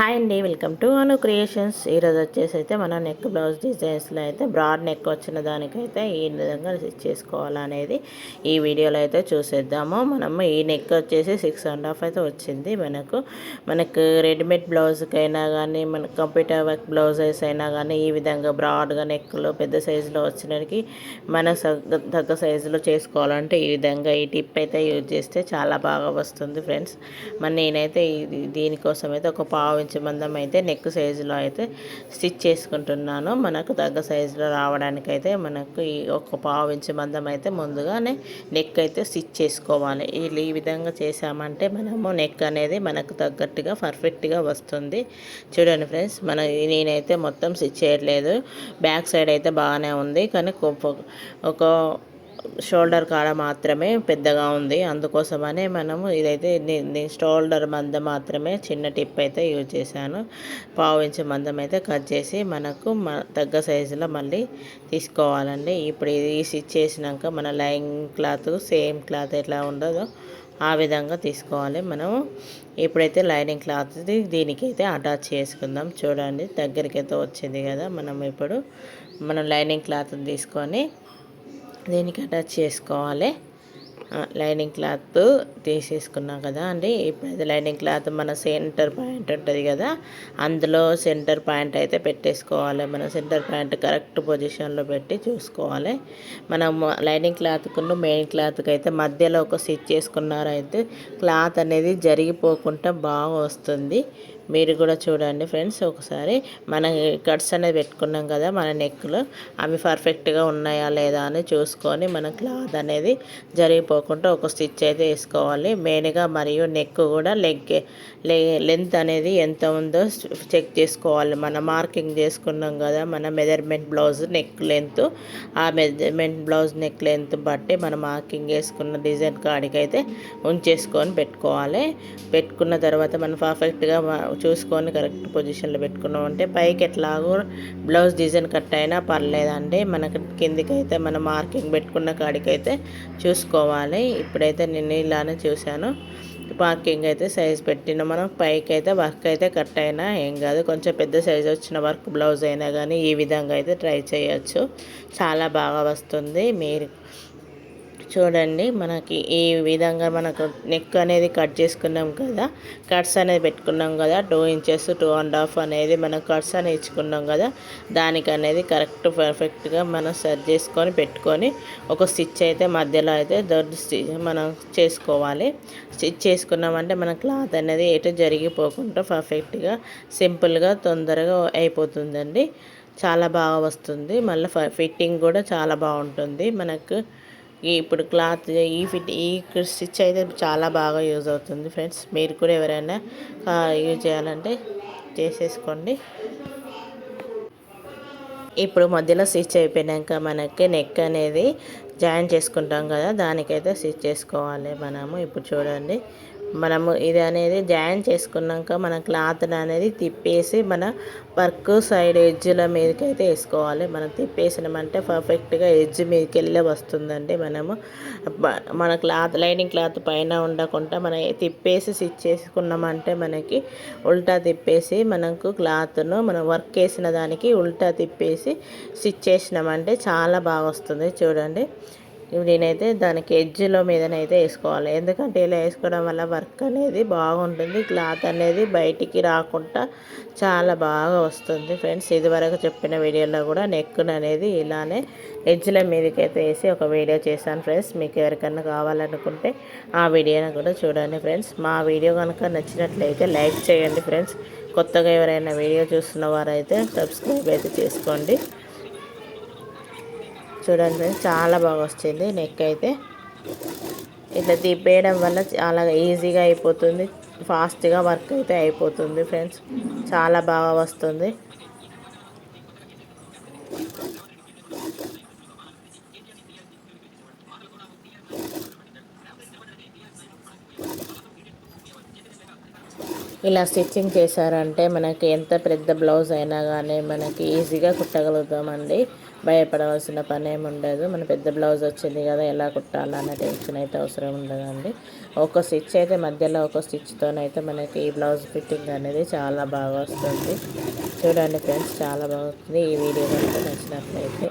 Hi అండి welcome to Anu creations. ఈరోజు వచ్చేసి అయితే మన నెక్ బ్లౌజ్ డిజైన్స్లో అయితే బ్రాడ్ నెక్ వచ్చిన దానికైతే ఈ విధంగా స్టిచ్ చేసుకోవాలనేది ఈ వీడియోలో అయితే చూసేద్దాము. మనము ఈ నెక్ వచ్చేసి సిక్స్ అండ్ హాఫ్ అయితే వచ్చింది. మనకు మనకు రెడీమేడ్ బ్లౌజ్కైనా కానీ మన కంప్యూటర్ వర్క్ బ్లౌజెస్ అయినా కానీ ఈ విధంగా బ్రాడ్గా నెక్లో పెద్ద సైజులో వచ్చినకి మన సగ్గ- తగ్గ సైజులో చేసుకోవాలంటే ఈ విధంగా ఈ టిప్ అయితే యూజ్ చేస్తే చాలా బాగా వస్తుంది ఫ్రెండ్స్. మరి నేనైతే దీనికోసం అయితే ఒక పావు మందం అయితే నెక్ సైజులో అయితే స్టిచ్ చేసుకుంటున్నాను. మనకు తగ్గ సైజులో రావడానికి అయితే మనకు ఈ ఒక పావు ఇంచు మందం అయితే ముందుగానే నెక్ అయితే స్టిచ్ చేసుకోవాలి. ఈ ఈ విధంగా చేసామంటే మనము నెక్ అనేది మనకు తగ్గట్టుగా పర్ఫెక్ట్గా వస్తుంది. చూడండి ఫ్రెండ్స్ మన నేనైతే మొత్తం స్టిచ్ చేయట్లేదు. బ్యాక్ సైడ్ అయితే బాగానే ఉంది. కానీ ఒక షోల్డర్ కాడ మాత్రమే పెద్దగా ఉంది. అందుకోసమనే మనము ఇదైతే నే- షోల్డర్ మంద మాత్రమే చిన్న టిప్ అయితే యూజ్ చేశాను. పావు ఇంచు మందం అయితే కట్ చేసి మనకు మ తగ్గ సైజులో మళ్ళీ తీసుకోవాలండి. ఇప్పుడు ఇది స్టిచ్ చేసినాక మన లైన్ క్లాత్ సేమ్ క్లాత్ ఎట్లా ఉండదో ఆ విధంగా తీసుకోవాలి మనం ఇప్పుడైతే లైనింగ్ క్లాత్ దీనికి అయితే అటాచ్ చేసుకుందాం. చూడండి దగ్గరికి అయితే వచ్చింది కదా మనం ఇప్పుడు. మనం లైనింగ్ క్లాత్ తీసుకొని దీనికి అటాచ్ చేసుకోవాలి. లైనింగ్ క్లాత్ తీసేసుకున్నాం కదా అండి. ఇప్పుడు లైనింగ్ క్లాత్ మన సెంటర్ పాయింట్ ఉంటుంది కదా. అందులో సెంటర్ పాయింట్ అయితే పెట్టేసుకోవాలి. మన సెంటర్ పాయింట్ కరెక్ట్ పొజిషన్లో పెట్టి చూసుకోవాలి. మనం లైనింగ్ క్లాత్కును మెయిన్ క్లాత్కి అయితే మధ్యలో ఒక స్టిచ్ చేసుకున్నారైతే క్లాత్ అనేది జరిగిపోకుండా బాగా వస్తుంది. మీరు కూడా చూడండి ఫ్రెండ్స్ ఒకసారి మనం కట్స్ అనేది పెట్టుకున్నాం కదా మన నెక్లో అవి పర్ఫెక్ట్గా ఉన్నాయా లేదా అని చూసుకొని మన క్లాత్ అనేది జరిగిపోకుండా ఒక స్టిచ్ అయితే వేసుకోవాలి. మెయిన్గా మరియు నెక్ కూడా లెగ్ లెంత్ అనేది ఎంత ఉందో చెక్ చేసుకోవాలి. మన మార్కింగ్ చేసుకున్నాం కదా మన మెజర్మెంట్ బ్లౌజ్ నెక్ లెంత్ ఆ మెజర్మెంట్ బ్లౌజ్ నెక్ లెంత్ బట్టి మన మార్కింగ్ వేసుకున్న డిజైన్ కాడికి అయితే ఉంచేసుకొని పెట్టుకోవాలి. పెట్టుకున్న తర్వాత మనం పర్ఫెక్ట్గా చూసుకొని కరెక్ట్ పొజిషన్లో పెట్టుకున్నాం. అంటే పైకి ఎట్లాగో బ్లౌజ్ డిజైన్ కట్ అయినా పర్లేదండి. మనకి కిందికి అయితే మన మార్కింగ్ పెట్టుకున్న కాడికైతే చూసుకోవాలి. ఇప్పుడైతే నేను ఇలానే చూశాను. మార్కింగ్ అయితే సైజ్ పెట్టిన మనం పైకి అయితే వర్క్ అయితే కట్ అయినా ఏం కాదు. కొంచెం పెద్ద సైజ్ వచ్చిన వర్క్ బ్లౌజ్ అయినా కానీ ఈ విధంగా అయితే ట్రై చేయొచ్చు. చాలా బాగా వస్తుంది. మీరు చూడండి మనకి ఈ విధంగా మనకు నెక్ అనేది కట్ చేసుకున్నాం కదా కట్స్ అనేది పెట్టుకున్నాం కదా two inches two and half అనేది మనం కట్స్ అనేది ఇచ్చుకున్నాం కదా దానికి అనేది కరెక్ట్ పర్ఫెక్ట్గా మనం సెట్ చేసుకొని పెట్టుకొని ఒక స్టిచ్ అయితే మధ్యలో అయితే దొడ్డు స్టిచ్ మనం చేసుకోవాలి. స్టిచ్ చేసుకున్నామంటే మన క్లాత్ అనేది ఎటు జరిగిపోకుండా పర్ఫెక్ట్గా సింపుల్గా తొందరగా అయిపోతుందండి. చాలా బాగా వస్తుంది. మళ్ళీ ఫిట్టింగ్ కూడా చాలా బాగుంటుంది. మనకు ఇప్పుడు క్లాత్ ఈ ఫిట్ ఈ స్టిచ్ అయితే చాలా బాగా యూజ్ అవుతుంది ఫ్రెండ్స్. మీరు కూడా ఎవరైనా యూజ్ చేయాలంటే చేసేసుకోండి. ఇప్పుడు మధ్యలో స్టిచ్ అయిపోయినాక మనకి నెక్ అనేది జాయిన్ చేసుకుంటాం కదా దానికైతే స్టిచ్ చేసుకోవాలి మనము. ఇప్పుడు చూడండి. మనము ఇది అనేది జాయిన్ చేసుకున్నాక మన క్లాత్ అనేది తిప్పేసి మన వర్క్ సైడ్ ఎడ్జ్ల మీదకి అయితే వేసుకోవాలి. మనం తిప్పేసినామంటే పర్ఫెక్ట్గా ఎడ్జ్ మీదకి వెళ్ళే వస్తుందండి మనము. మన క్లాత్ లైనింగ్ క్లాత్ పైన ఉండకుండా మనం తిప్పేసి స్టిచ్ చేసుకున్నామంటే మనకి ఉల్టా తిప్పేసి మనకు క్లాత్ను మనం వర్క్ వేసిన దానికి ఉల్టా తిప్పేసి స్టిచ్ చేసినామంటే చాలా బాగా వస్తుంది చూడండి. నేనైతే దానికి ఎడ్జ్లో మీదనైతే వేసుకోవాలి. ఎందుకంటే ఇలా వేసుకోవడం వల్ల వర్క్ అనేది బాగుంటుంది. క్లాత్ అనేది బయటికి రాకుండా చాలా బాగా వస్తుంది ఫ్రెండ్స్. ఇదివరకు చెప్పిన వీడియోలో కూడా నెక్కును అనేది ఇలానే ఎడ్జ్ల మీదకి అయితే వేసి ఒక వీడియో చేశాను ఫ్రెండ్స్. మీకు ఎవరికైనా కావాలనుకుంటే ఆ వీడియోని కూడా చూడండి ఫ్రెండ్స్. మా వీడియో కనుక నచ్చినట్లయితే లైక్ చేయండి ఫ్రెండ్స్. కొత్తగా ఎవరైనా వీడియో చూస్తున్న వారైతే సబ్స్క్రైబ్ అయితే చేసుకోండి. చూడండి ఫ్రెండ్స్ చాలా బాగా వచ్చింది నెక్ అయితే. ఇట్లా తిప్పేయడం వల్ల చాలా ఈజీగా అయిపోతుంది. ఫాస్ట్గా వర్క్ అయితే అయిపోతుంది ఫ్రెండ్స్ చాలా బాగా వస్తుంది. ఇలా స్టిచ్చింగ్ చేశారంటే మనకి ఎంత పెద్ద బ్లౌజ్ అయినా కానీ మనకి ఈజీగా కుట్టగలుగుతామండి. భయపడవలసిన పని ఏమి ఉండదు మన పెద్ద బ్లౌజ్ వచ్చింది కదా ఎలా కుట్టాలన్న టెన్షన్ అయితే అవసరం ఉండదండి. ఒక స్టిచ్ అయితే మధ్యలో ఒక స్టిచ్తోనైతే మనకి ఈ బ్లౌజ్ ఫిట్టింగ్ అనేది చాలా బాగా వస్తుంది. చూడండి ఫ్రెండ్స్ చాలా బాగుంది ఈ వీడియో కనుక నచ్చినట్లయితే